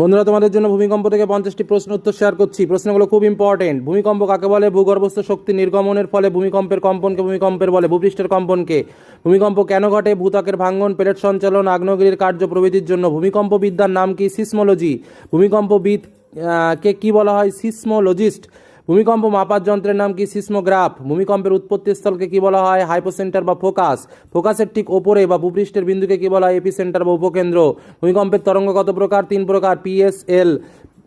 বন্ধুরা, তোমাদের জন্য ভূমিকম্প থেকে পঞ্চাশটি প্রশ্ন উত্তর শেয়ার করছি। প্রশ্নগুলো খুব ইম্পর্টেন্ট ভূমিকম্প কাকে বলে? ভূগর্ভস্থ শক্তি নির্গমনের ফলে ভূমিকম্পের কম্পনকে ভূমিকম্পের বলে, ভূপৃষ্ঠের কম্পনকে। ভূমিকম্প কেন ঘটে? ভূতাকের ভাঙ্গন, প্লেট সঞ্চালন, আগ্নেয়গিরির কার্য প্রভৃতির জন্য। ভূমিকম্প বিদ্যার নাম কি? সিসমোলজি। ভূমিকম্পবিদ কে কি বলা হয়? সিসমোলজিস্ট। ভূমিকম্প মাপার যন্ত্রের নাম কি সিসমোগ্রাফ? ভূমিকম্পের উৎপত্তি স্থলকে কি বলা হয়? হাইপোসেন্টার বা ফোকাস? ফোকাসের ঠিক ওপরে বা ভূপৃষ্ঠের বিন্দুকে কি বলা হয়? এপিসেন্টার বা উপকেন্দ্র। ভূমিকম্পের তরঙ্গ কত প্রকার? তিন প্রকার পিএসএল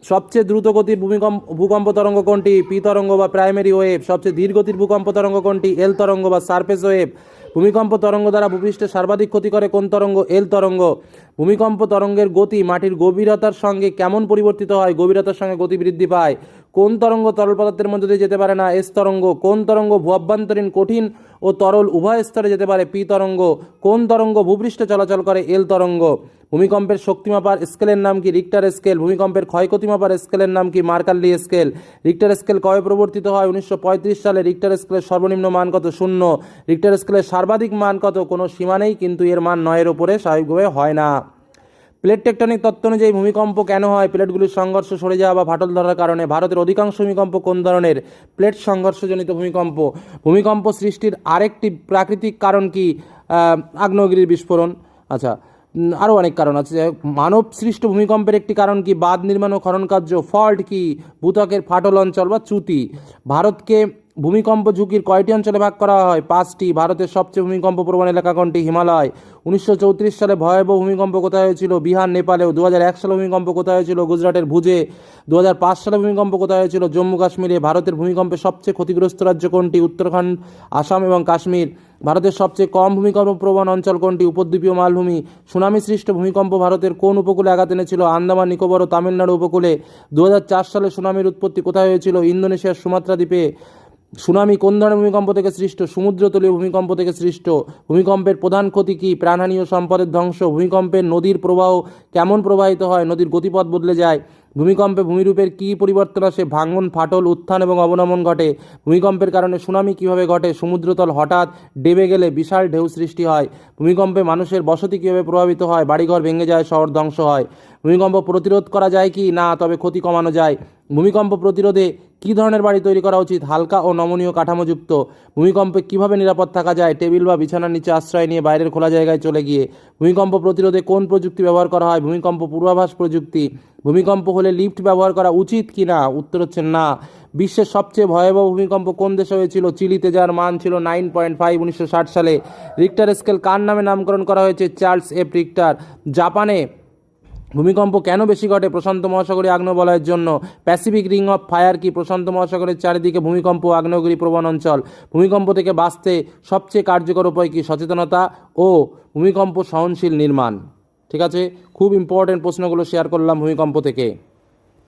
সবচেয়ে দ্রুত গতির ভূমিকম্প, ভূকম্প তরঙ্গ কোনটি? পি তরঙ্গ বা প্রাইমারি ওয়েভ। সবচেয়ে ধীর গতির ভূকম্প তরঙ্গ কোনটি? এল তরঙ্গ বা সারফেস ওয়েভ। ভূমিকম্প তরঙ্গ দ্বারা ভূপৃষ্ঠে সর্বাধিক ক্ষতি করে কোন তরঙ্গ? এল তরঙ্গ। ভূমিকম্প তরঙ্গের গতি মাটির গভীরতার সঙ্গে কেমন পরিবর্তিত হয়? গভীরতার সঙ্গে গতি বৃদ্ধি পায়। কোন তরঙ্গ তরল পদার্থের মধ্যে দিয়ে যেতে পারে না? এস তরঙ্গ। কোন তরঙ্গ ভূ অভ্যন্তরীণ কঠিন ও তরল, উভয় স্তরে যেতে পারে? পি তরঙ্গ। কোন তরঙ্গ ভূপৃষ্ঠে চলাচল করে? এল তরঙ্গ। ভূমিকম্পের শক্তিমাপার স্কেলের নাম কি? Richter scale. ভূমিকম্পের ক্ষয়ক্ষতি মাপার স্কেলের নাম কি? মার্কাল্লি স্কেল। রিক্টার স্কেল কবে প্রবর্তিত হয়? উনিশশো পঁয়ত্রিশ সালে রিক্টার স্কেলের সর্বনিম্ন মান কত? শূন্য। রিক্টার স্কেলের সর্বাধিক মান কত? কোনো সীমা নেই, কিন্তু এর মান নয়ের ওপরে স্বাভাবিকভাবে হয় না। প্লেট টেকটনিক তত্ত্ব অনুযায়ী ভূমিকম্প কেন হয়? প্লেটগুলির সংঘর্ষ সরে যাওয়া বা ফাটল ধরার কারণে ভারতের অধিকাংশ ভূমিকম্প কোন ধরনের? প্লেট সংঘর্ষজনিত ভূমিকম্প। ভূমিকম্প সৃষ্টির আরেকটি প্রাকৃতিক কারণ কি? আগ্নেয়গিরির বিস্ফোরণ। আচ্ছা আরও অনেক কারণ আছে। মানব সৃষ্ট ভূমিকম্পের একটি কারণ কি? বাঁধ নির্মাণ ও খনন কার্য ফল্ট কি? ভূতকের ফাটল অঞ্চল বা চ্যুতি ভারতকে ভূমিকম্প ঝুঁকির কয়টি অঞ্চলে ভাগ করা হয়? পাঁচটি। ভারতের সবচেয়ে ভূমিকম্প প্রবণ এলাকা কোনটি? হিমালয়। উনিশশো চৌত্রিশ সালে ভয়াবহ ভূমিকম্প কোথায় হয়েছিল? বিহার, নেপালেও। দু সালে ভূমিকম্প কোথায় হয়েছিল? গুজরাটের ভুজে। দু হাজার পাঁচ সালে ভূমিকম্প কোথায় হয়েছিল? জম্মু কাশ্মীরে। ভারতের ভূমিকম্পে সবচেয়ে ক্ষতিগ্রস্ত রাজ্য কোনটি? উত্তরাখণ্ড, আসাম এবং কাশ্মীর। ভারতের সবচেয়ে কম ভূমিকম্প প্রবণ অঞ্চল কোনটি? উপদ্বীপীয় মালভূমি। সুনামি সৃষ্ট ভূমিকম্প ভারতের কোন উপকূলে আঘাত এনেছিল? আন্দামান, নিকোবর ও তামিলনাড়ু উপকূলে। দু হাজার চার সালে সুনামির উৎপত্তি কোথায় হয়েছিল? ইন্দোনেশিয়ার সুমাত্রা দ্বীপে। সুনামি কোন ধরনের ভূমিকম্প থেকে সৃষ্ট? সমুদ্রতলীয় ভূমিকম্প থেকে সৃষ্ট। ভূমিকম্পের প্রধান ক্ষতি কী? প্রাণহানি ও সম্পদের ধ্বংস। ভূমিকম্পের নদীর প্রবাহ কেমন প্রবাহিত হয়? নদীর গতিপথ বদলে যায়। ভূমিকম্পে ভূমিরূপের কী পরিবর্তন আসে? ভাঙন, ফাটল, উত্থান এবং অবনমন ঘটে। ভূমিকম্পের কারণে সুনামি কীভাবে ঘটে? সমুদ্রতল হঠাৎ ডেবে গেলে বিশাল ঢেউ সৃষ্টি হয়। ভূমিকম্পে মানুষের বসতি কীভাবে প্রভাবিত হয়? বাড়িঘর ভেঙে যায়, শহর ধ্বংস হয়। ভূমিকম্প প্রতিরোধ করা যায় কি? না, তবে ক্ষতি কমানো যায়। ভূমিকম্প প্রতিরোধে কী ধরনের বাড়ি তৈরি করা উচিত? হালকা ও নমনীয় কাঠামোযুক্ত। ভূমিকম্পে কীভাবে নিরাপদ থাকা যায়? টেবিল বা বিছানার নিচে আশ্রয় নিয়ে বাইরের খোলা জায়গায় চলে গিয়ে। ভূমিকম্প প্রতিরোধে কোন প্রযুক্তি ব্যবহার করা হয়? ভূমিকম্প পূর্বাভাস প্রযুক্তি। ভূমিকম্প হলে লিফট ব্যবহার করা উচিত কি না উত্তর হচ্ছে না। বিশ্বের সবচেয়ে ভয়াবহ ভূমিকম্প কোন দেশে হয়েছিল? চিলিতে, যার মান ছিল নাইন পয়েন্ট ফাইভ উনিশশো ষাট সালে। রিক্টার স্কেল কার নামে নামকরণ করা হয়েছে? Charles F Richter. জাপানে ভূমিকম্প কেন বেশি ঘটে? প্রশান্ত মহাসাগরীয় আগ্নেয়বলয়ের জন্য। প্যাসিফিক রিং অফ ফায়ার কি প্রশান্ত মহাসাগরের চারিদিকে ভূমিকম্প আগ্নেয়গিরি প্রবণ অঞ্চল? ভূমিকম্প থেকে বাঁচতে সবচেয়ে কার্যকর উপায় কি সচেতনতা ও ভূমিকম্প সহনশীল নির্মাণ? ঠিক আছে? খুব ইম্পর্টেন্ট প্রশ্নগুলো শেয়ার করলাম ভূমিকম্প থেকে।